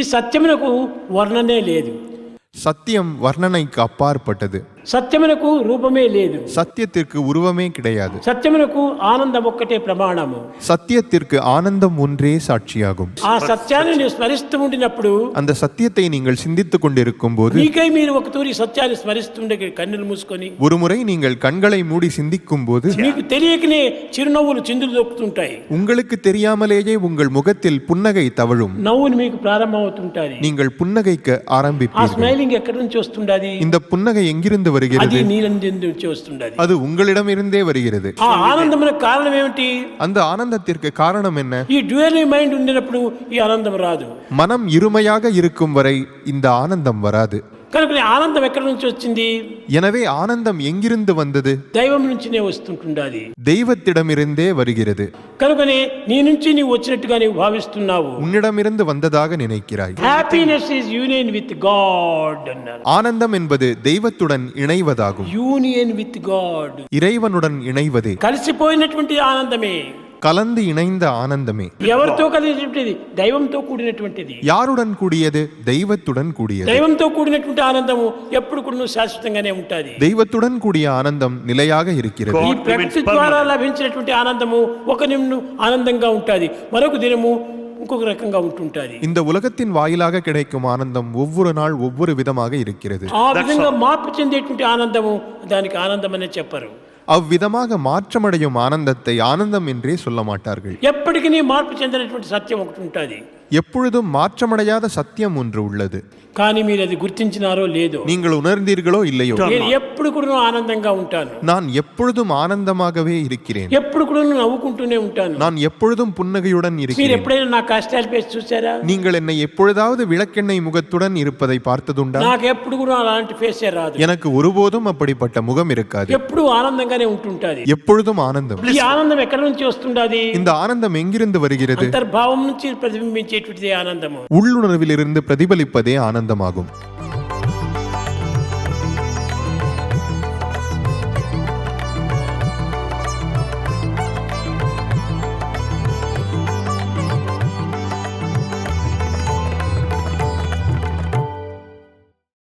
ఈ సత్యమునకు వర్ణనే లేదు సత్యం వర్ణనైకి అప్పార్పట్టదు సత్యమునకు రూపమే లేదు சத்தியத்திற்கு உருவமே கிடையாது సత్యమునకు ఆనందం ఒక్కటే ప్రమాణము சத்தியத்திற்கு ஆனந்தம் ஒன்றே சாட்சியாகும் ఆ సత్యాన్ని నీవు స్మరిస్తూ ఉండినప్పుడు அந்த சத்தியத்தை நீங்கள் சிந்தித்துக் கொண்டிருக்கும் போது నీకై మీరు ఒక తూరి సత్యాన్ని స్మరిస్తుండే కన్నులు మూసుకొని ஒருமுறை நீங்கள் கண்களை மூடி சிந்திக்கும் போது నీకు తెలియకనే చిరునవ్వులు చిందులు దొక్కుతుంటాయి உங்களுக்கு தெரியாமலேயே உங்கள் முகத்தில் புன்னகை தவழும் నవ్వులు మీకు ప్రారంభమవుతుంటాయి நீங்கள் புன்னகைக்க ఆ ஆரம்பிப்பீர்கள் స్మైలింగ్ ఎక్కడి నుంచి వస్తుండది இந்த புன்னகை ఎక్కడికింది వరిగిరది అది அது உங்களிடம் இருந்தே வருகிறது ஆனந்தம் ఆనందమైన కారణం அந்த ஆனந்தத்திற்கு காரணம் என்ன? ఈ డ్యూయల్ మైండ్ ఉండినప్పుడు மனம் இருமையாக இருக்கும் வரை இந்த ஆனந்தம் வராது. కనుక ఈ ఆనందం ఎక్కడి నుంచి వచ్చింది எனவே ஆனந்தம் எங்கிருந்து வந்தது దైవం నుంచినే వస్తుంటుండాది தெய்வத்திடமிருந்தே வருகிறது కనుకనే నీ నుంచి నీవు వచ్చినట్టుగా నీవు భావిస్తున్నావు உன்னிடமிருந்து வந்ததாக நினைக்கிறாய் happiness is union with God అన్నారు ஆனந்தம் என்பது தெய்வத்துடன் இணைவதாகும் యూనియన్ విత్ గాడ్ இறைவனுடன் இணைவதே కలిసిపోయినటువంటి ఆనందమే கலந்து இணைந்த ஆனந்தமே ఎవరితో కలిసినటువంటిది దైవంతో కూడినటువంటిది யாருடன் கூடியது தெய்வத்துடன் கூடியது దైవంతో కూడినటువంటి ఆనందము ఎప్పుడు కూడా శాశ్వతంగానే ఉంటుంది தெய்வத்துடன் கூடிய ஆனந்தம் நிலையாக இருக்கிறது ఈ ప్రకృతి ద్వారా లభించినటువంటి ఆనందము ఒక నిమ్ను ఆనందంగా ఉంటుంది మరొక దినము ఇంకొక రకంగా ఉంటుంటుంది இந்த உலகத்தின் வாயிலாக கிடைக்கும் ஆனந்தம் ஒவ்வொரு நாள் ஒவ்வொரு விதமாக இருக்கிறது ఆ విధంగా మార్పు చెందేటువంటి ఆనందము దానికి ఆనందం అనే చెప్పరు அவ்விதமாக மாற்றமடையும் ஆனந்தத்தை ஆனந்தம் என்றே சொல்ல மாட்டார்கள் ఎప్పటికీ మార్పు చెందినటువంటి సత్యం ఒకటి ఉంటుంది எப்பொழுதும் மாற்றமடையாத சத்தியம் ஒன்று உள்ளது కానీ మీరు అది గుర్తించినారో లేదో நீங்கள் உணர்ந்தீர்களோ இல்லையோ నేను ఎప్పుడు కూడా ఆనందంగా ఉంటాను நான் எப்பொழுதும் ஆனந்தமாகவே இருக்கிறேன் ఎప్పుడు కూడా నవ్వుకుంటూనే ఉంటాను நான் எப்பொழுதும் புன்னகையுடன் మీరు இருக்கிறேன் ఎప్పుడైనా నా కష్టాలు పేసి చూసారా நீங்கள் என்னை எப்பொழுதாவது விளக்கெண்ணெய் முகத்துடன் இருப்பதை பார்த்ததுண்டா నాకు ఎప్పుడు కూడా అలాంటి ఫేసే రాదు எனக்கு ஒருபோதும் அப்படிப்பட்ட முகம் இருக்காது ఎప్పుడు ఆనందంగానే ఉంటుంటది எப்பொழுதும் ఆనందం ఈ ఆనందం ఎక్కడి నుంచి వస్తుండది இந்த ஆனந்தம் எங்கிருந்து வருகிறது అంతర్భావం నుంచి ప్రతిబింబించేటువంటిది ఆనందము உள்ளுணர்விலிருந்து பிரதிபலிப்பதே ஆனந்தமாகும்.